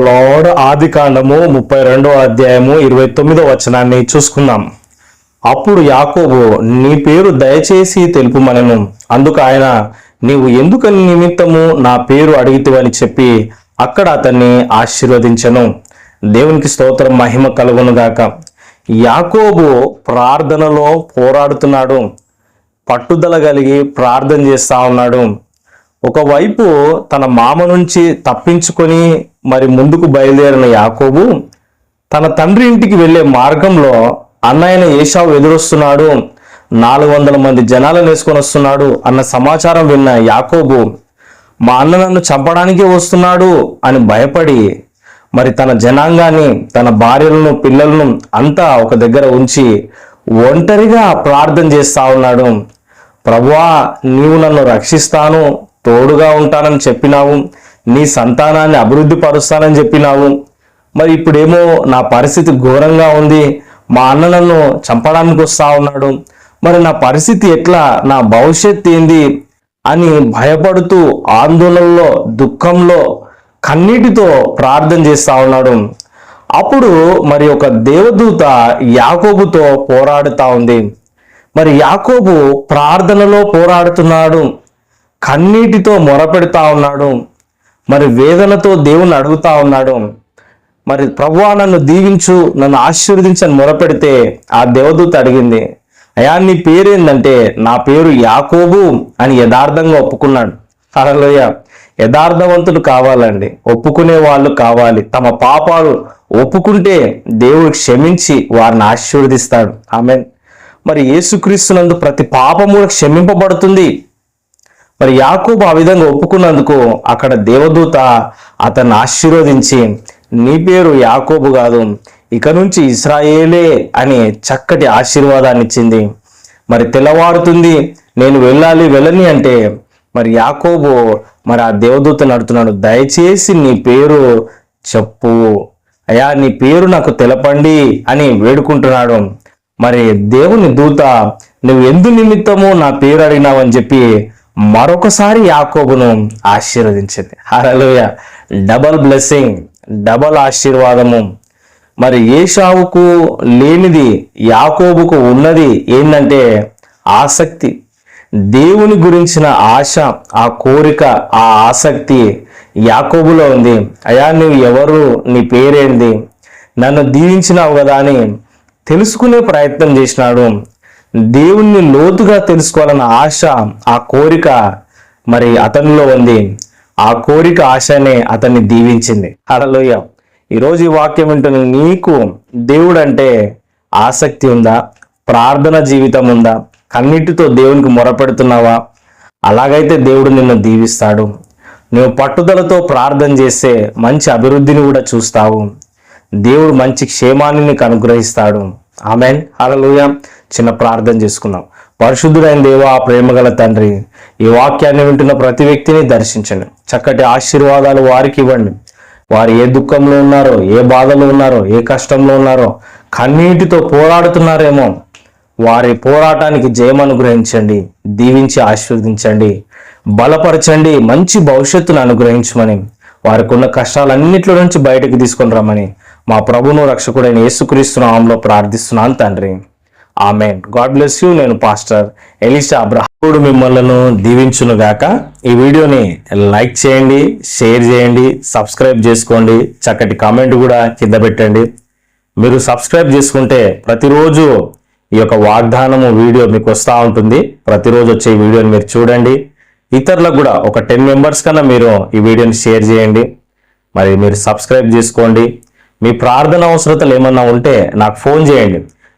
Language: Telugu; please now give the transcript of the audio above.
లార్డ్ ఆది కాండము ముప్పై రెండో అధ్యాయము ఇరవై తొమ్మిదో వచనాన్ని చూసుకుందాం. అప్పుడు యాకోబు నీ పేరు దయచేసి తెలుపుమనను. అందుకు ఆయన నీవు ఎందుకని నిమిత్తము నా పేరు అడిగితివని చెప్పి అక్కడ అతన్ని ఆశీర్వదించను. దేవునికి స్తోత్రం మహిమ కలుగును గాక. యాకోబు ప్రార్థనలో పోరాడుతున్నాడు. పట్టుదల కలిగి ప్రార్థన చేస్తా ఉన్నాడు. ఒకవైపు తన మామ నుంచి తప్పించుకొని మరి ముందుకు బయలుదేరిన యాకోబు తన తండ్రి ఇంటికి వెళ్ళే మార్గంలో అన్నయ్యన ఏషావు ఎదురొస్తున్నాడు. నాలుగు వందల మంది జనాలను వేసుకొని వస్తున్నాడు అన్న సమాచారం విన్న యాకోబు మా అన్న నన్ను చంపడానికే వస్తున్నాడు అని భయపడి మరి తన జనాంగాన్ని తన భార్యలను పిల్లలను అంతా ఒక దగ్గర ఉంచి ఒంటరిగా ప్రార్థన చేస్తా ఉన్నాడు. ప్రభువా నీవు నన్ను రక్షిస్తాను తోడుగా ఉంటానని చెప్పినావు. నీ సంతానాన్ని అభివృద్ధి పరుస్తానని చెప్పినావు. మరి ఇప్పుడేమో నా పరిస్థితి ఘోరంగా ఉంది. మా అన్న నన్ను చంపడానికి వస్తా ఉన్నాడు. మరి నా పరిస్థితి ఎట్లా? నా భవిష్యత్ ఏంది? అని భయపడుతూ ఆందోళనలో దుఃఖంలో కన్నీటితో ప్రార్థన చేస్తా ఉన్నాడు. అప్పుడు మరి ఒక దేవదూత యాకోబుతో పోరాడుతా ఉంది. మరి యాకోబు ప్రార్థనలో పోరాడుతున్నాడు. కన్నీటితో మొరపెడతా ఉన్నాడు. మరి వేదనతో దేవుని అడుగుతా ఉన్నాడు. మరి ప్రభువా నన్ను దీవించు నన్ను ఆశీర్వదించని మొరపెడితే ఆ దేవదూత అడిగింది అయా నీ పేరేందంటే? నా పేరు యాకోబు అని యథార్థంగా ఒప్పుకున్నాడు. హలోయ యథార్థవంతులు కావాలండి. ఒప్పుకునే వాళ్ళు కావాలి. తమ పాపాలు ఒప్పుకుంటే దేవుడు క్షమించి వారిని ఆశీర్వదిస్తాడు. ఆమె మరి యేసుక్రీస్తునందు ప్రతి పాపము కూడా క్షమింపబడుతుంది. మరి యాకూబ్ ఆ విధంగా ఒప్పుకున్నందుకు అక్కడ దేవదూత అతన్ని ఆశీర్వదించి నీ పేరు యాకోబు కాదు ఇక నుంచి ఇస్రాయేలే అని చక్కటి ఆశీర్వాదాన్ని ఇచ్చింది. మరి తెల్లవారుతుంది నేను వెళ్ళాలి వెళ్ళని అంటే మరి యాకోబు మరి ఆ దేవదూత నడుతున్నాడు దయచేసి నీ పేరు చెప్పు. అయ్యా నీ పేరు నాకు తెలపండి అని వేడుకుంటున్నాడు. మరి దేవుని దూత నువ్వు ఎందు నిమిత్తము నా పేరు అడిగినావని చెప్పి మరొకసారి యాకోబును ఆశీర్వదించింది. హరలుయ డబల్ బ్లెస్సింగ్ డబల్ ఆశీర్వాదము. మరి ఏషావుకు లేనిది యాకోబుకు ఉన్నది ఏంటంటే ఆసక్తి. దేవుని గురించిన ఆశ ఆ కోరిక ఆ ఆసక్తి యాకోబులో ఉంది. అయా నువ్వు ఎవరు? నీ పేరేంది? నన్ను దీవించినావు కదా అని తెలుసుకునే ప్రయత్నం చేసినాడు దేవుణ్ణి లోతుగా తెలుసుకోవాలన్న ఆశ ఆ కోరిక మరి అతనిలో ఉంది. ఆ కోరిక ఆశనే అతన్ని దీవించింది. హడలోయ ఈరోజు ఈ వాక్యం వింటున్న నీకు దేవుడు అంటే ఆసక్తి ఉందా? ప్రార్థన జీవితం ఉందా? కన్నిటితో దేవునికి మొరపెడుతున్నావా? అలాగైతే దేవుడు నిన్ను దీవిస్తాడు. నువ్వు పట్టుదలతో ప్రార్థన చేస్తే మంచి అభివృద్ధిని కూడా చూస్తావు. దేవుడు మంచి క్షేమాన్ని నీకు అనుగ్రహిస్తాడు. ఆమెన్. హల్లెలూయా. చిన్న ప్రార్థన చేసుకుందాం పరిశుద్ధుడైన దేవా ప్రేమగల తండ్రి ఈ వాక్యాన్ని వింటున్న ప్రతి వ్యక్తిని దర్శించండి. చక్కటి ఆశీర్వాదాలు వారికి ఇవ్వండి. వారు ఏ దుఃఖంలో ఉన్నారో ఏ బాధలో ఉన్నారో ఏ కష్టంలో ఉన్నారో కన్నీటితో పోరాడుతున్నారేమో వారి పోరాటానికి జయం అనుగ్రహించండి దీవించి ఆశీర్వదించండి బలపరచండి మంచి భవిష్యత్తును అనుగ్రహించమని వారికి ఉన్న కష్టాలన్నింటిలో నుంచి బయటకు తీసుకొని రమ్మని మా ప్రభును రక్షకుడైన యేసుక్రీస్తు నామంలో ప్రార్థిస్తున్నాను తండ్రి. ఆమెన్. God bless you. నేను పాస్టర్ ఎలిసా అబ్రహాముడు మిమ్మల్ని దీవించును గాక. ఈ వీడియోని లైక్ చేయండి షేర్ చేయండి సబ్స్క్రైబ్ చేసుకోండి. చక్కటి కామెంట్ కూడా కింద పెట్టండి. మీరు సబ్స్క్రైబ్ చేసుకుంటే ప్రతిరోజు ఈ యొక్క వాగ్దానము వీడియో మీకు వస్తూ ఉంటుంది. ప్రతిరోజు వచ్చే వీడియోని మీరు చూడండి. ఇతరులకు కూడా ఒక టెన్ మెంబర్స్ కన్నా మీరు ఈ వీడియోని షేర్ చేయండి. మరి మీరు సబ్స్క్రైబ్ చేసుకోండి. మీ ప్రార్థన అవసరతలు ఏమన్నా ఉంటే నాకు ఫోన్ చేయండి.